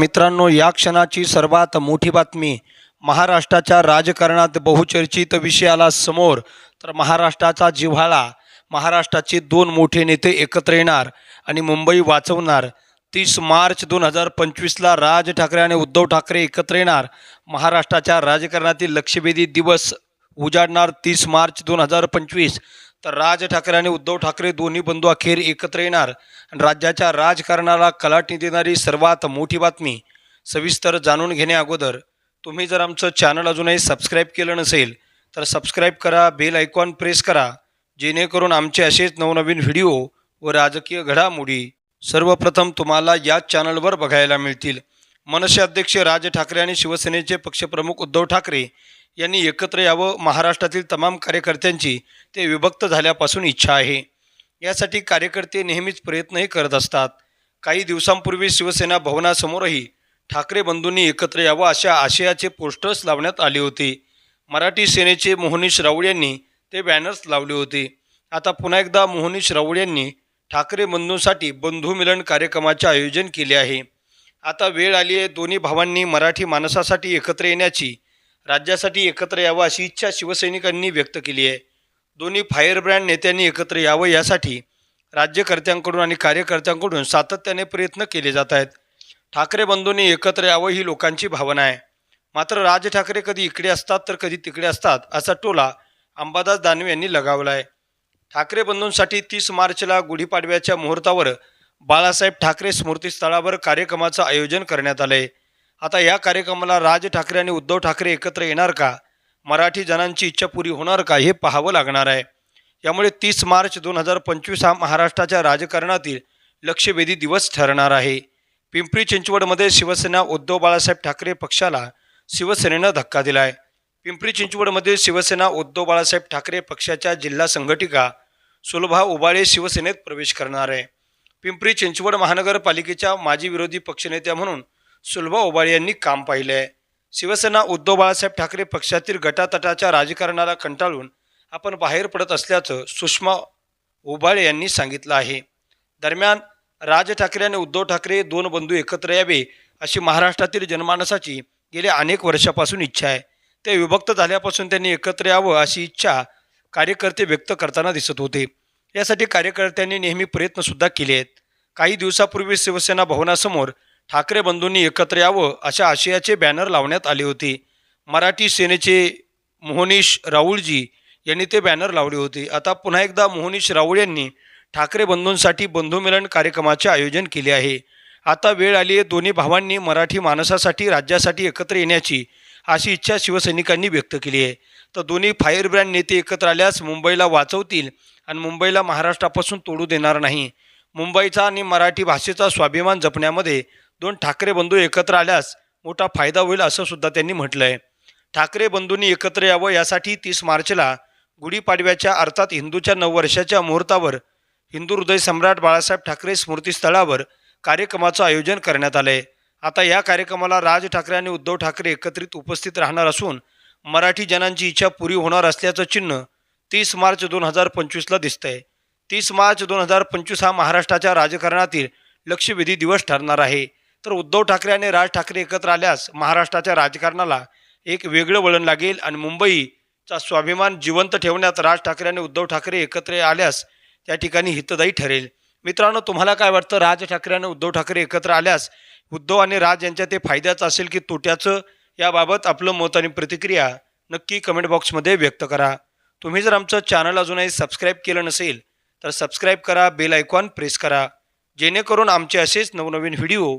मित्रांनो या क्षणाची सर्वात मोठी बातमी महाराष्ट्राच्या राजकारणात बहुचर्चित विषयाला समोर तर महाराष्ट्राचा जिव्हाळा महाराष्ट्राचे दोन मोठे नेते एकत्र येणार आणि मुंबई वाचवणार. तीस मार्च दोन हजार पंचवीसला राज ठाकरे आणि उद्धव ठाकरे एकत्र येणार. महाराष्ट्राच्या राजकारणातील लक्षवेधी दिवस उजाडणार तीस मार्च दोन हजार पंचवीस. तर राज ठाकरे आणि उद्धव ठाकरे दोन्ही बंधू अखेर एकत्र येणार. आणि राज्याच्या राजकारणाला कलाटणी देणारी सर्वात मोठी बातमी सविस्तर जाणून घेण्या अगोदर तुम्ही जर आमचं चॅनल अजूनही सबस्क्राईब केलं नसेल तर सबस्क्राईब करा बेल आयकॉन प्रेस करा जेणेकरून आमचे असेच नवनवीन व्हिडिओ व राजकीय घडामोडी सर्वप्रथम तुम्हाला याच चॅनलवर बघायला मिळतील. मनसे अध्यक्ष राज ठाकरे आणि शिवसेनेचे पक्षप्रमुख उद्धव ठाकरे यांनी एकत्र यावं. महाराष्ट्रातील तमाम कार्यकर्त्यांची ते विभक्त झाल्यापासून इच्छा आहे. यासाठी कार्यकर्ते नेहमीच प्रयत्नही करत असतात. काही दिवसांपूर्वी शिवसेना भवनासमोरही ठाकरे बंधूंनी एकत्र यावं अशा आशयाचे पोस्टर्स लावण्यात आले होते. मराठी सेनेचे मोहनीश राऊळ यांनी ते बॅनर्स लावले होते. आता पुन्हा एकदा मोहनीश राऊळ यांनी ठाकरे बंधूंसाठी बंधू मिलन कार्यक्रमाचे आयोजन केले आहे. आता वेळ आली आहे. दोन्ही भावांनी मराठी माणसासाठी एकत्र येण्याची राज्यासाठी एकत्र यावं अशी इच्छा शिवसैनिकांनी व्यक्त केली आहे. दोन्ही फायरब्रँड नेत्यांनी एकत्र यावं यासाठी राज्यकर्त्यांकडून आणि कार्यकर्त्यांकडून सातत्याने प्रयत्न केले जात आहेत. ठाकरे बंधूंनी एकत्र यावं ही लोकांची भावना आहे. मात्र राज ठाकरे कधी इकडे असतात तर कधी तिकडे असतात असा टोला अंबादास दानवे यांनी लगावला आहे ठाकरे बंधूंसाठी तीस मार्चला गुढीपाडव्याच्या मुहूर्तावर बाळासाहेब ठाकरे स्मृतीस्थळावर कार्यक्रमाचं आयोजन करण्यात आलं आहे आता या कार्यक्रमाला राज ठाकरे आणि उद्धव ठाकरे एकत्र येणार का? मराठी जणांची इच्छा पुरी होणार का? हे पाहावं लागणार आहे. यामुळे तीस मार्च दोन हजार पंचवीस हा महाराष्ट्राच्या राजकारणातील लक्षवेधी दिवस ठरणार आहे. पिंपरी चिंचवडमध्ये शिवसेना उद्धव बाळासाहेब ठाकरे पक्षाला शिवसेनेनं धक्का दिला आहे पिंपरी चिंचवडमध्ये शिवसेना उद्धव बाळासाहेब ठाकरे पक्षाच्या जिल्हा संघटिका सुलभा उबाळे शिवसेनेत प्रवेश करणार आहे. पिंपरी चिंचवड महानगरपालिकेच्या माजी विरोधी पक्षनेत्या म्हणून सुलभा ओबाळे यांनी काम पाहिले आहे शिवसेना उद्धव बाळासाहेब ठाकरे पक्षातील गटातटाच्या राजकारणाला कंटाळून आपण बाहेर पडत असल्याचं सुषमा ओबाळे यांनी सांगितलं आहे. दरम्यान राज ठाकरे आणि उद्धव ठाकरे दोन बंधू एकत्र यावे अशी महाराष्ट्रातील जनमानसाची गेल्या अनेक वर्षापासून इच्छा आहे. ते विभक्त झाल्यापासून त्यांनी एकत्र यावं अशी इच्छा कार्यकर्ते व्यक्त करताना दिसत होते. यासाठी कार्यकर्त्यांनी नेहमी प्रयत्नसुद्धा केले आहेत. काही दिवसापूर्वी शिवसेना भवनासमोर ठाकरे बंधूंनी एकत्र यावं अशा आशयाचे बॅनर लावण्यात आले होते. मराठी सेनेचे मोहनीश राऊळजी यांनी ते बॅनर लावले होते. आता पुन्हा एकदा मोहनीश राऊळ यांनी ठाकरे बंधूंसाठी बंधुमिलन कार्यक्रमाचे आयोजन केले आहे. आता वेळ आली आहे दोन्ही भावांनी मराठी माणसासाठी राज्यासाठी एकत्र येण्याची अशी इच्छा शिवसैनिकांनी व्यक्त केली आहे. तर दोन्ही फायर ब्रँड नेते एकत्र आल्यास मुंबईला वाचवतील आणि मुंबईला महाराष्ट्रापासून तोडू देणार नाही. मुंबईचा आणि मराठी भाषेचा स्वाभिमान जपण्यामध्ये दोन ठाकरे बंधू एकत्र आल्यास मोठा फायदा होईल असं सुद्धा त्यांनी म्हटलं आहे ठाकरे बंधूंनी एकत्र यावं यासाठी तीस मार्चला गुढीपाडव्याच्या अर्थात हिंदूच्या नववर्षाच्या मुहूर्तावर हिंदू हृदय सम्राट बाळासाहेब ठाकरे स्मृतीस्थळावर कार्यक्रमाचं आयोजन करण्यात आलं आहे आता या कार्यक्रमाला राज ठाकरे आणि उद्धव ठाकरे एकत्रित उपस्थित राहणार असून मराठी जनांची इच्छा पुरी होणार असल्याचं चिन्ह तीस मार्च दोन हजार पंचवीसला दिसतंय. तीस मार्च दोन हजार पंचवीस हा महाराष्ट्राच्या राजकारणातील लक्षवेधी दिवस ठरणार आहे. तर उद्धव ठाकरे आणि राज ठाकरे एकत्र आल्यास महाराष्ट्राच्या राजकारणाला एक वेगळं वळण लागेल आणि मुंबईचा स्वाभिमान जिवंत ठेवण्यात राज ठाकरे आणि उद्धव ठाकरे एकत्र आल्यास त्या ठिकाणी हितदायी ठरेल. मित्रांनो तुम्हाला काय वाटतं? राज ठाकरे आणि उद्धव ठाकरे एकत्र आल्यास उद्धव आणि राज यांच्या ते फायद्याचं असेल की तोट्याचं? याबाबत आपलं मत आणि प्रतिक्रिया नक्की कमेंट बॉक्समध्ये व्यक्त करा. तुम्ही जर आमचं चॅनल अजूनही सबस्क्राईब केलं नसेल तर सबस्क्राईब करा बेल आयकॉन प्रेस करा. जेणेकरून आमचे असेच नवनवीन व्हिडिओ